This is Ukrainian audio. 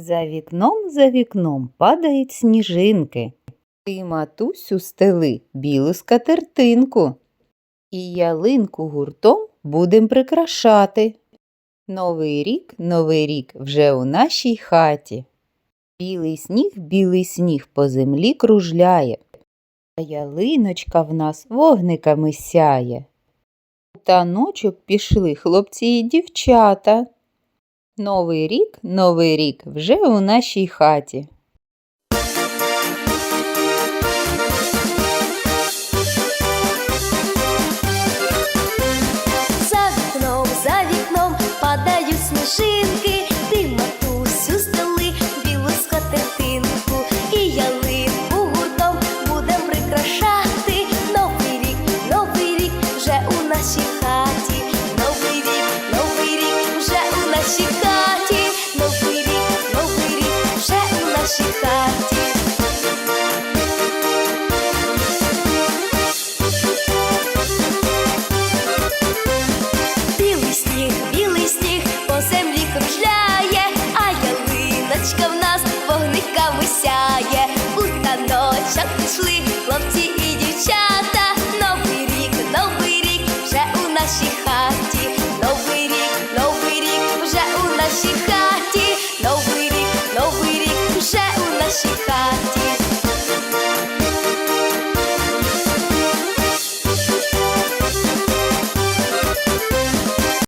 За вікном, за вікном падають сніжинки. Ти, матусю, стели білу скатертинку. І ялинку гуртом будем прикрашати. Новий рік, новий рік вже у нашій хаті. Білий сніг, білий сніг по землі кружляє, а ялиночка в нас вогниками сяє. У таночок пішли хлопці і дівчата. Новий рік, новий рік вже у нашій хаті. сонечка в нас вогниками сяє, у таночок пішли хлопці і дівчата, новий рік, новий рік вже у нашій хаті, новий рік, новий рік вже у нашій хаті.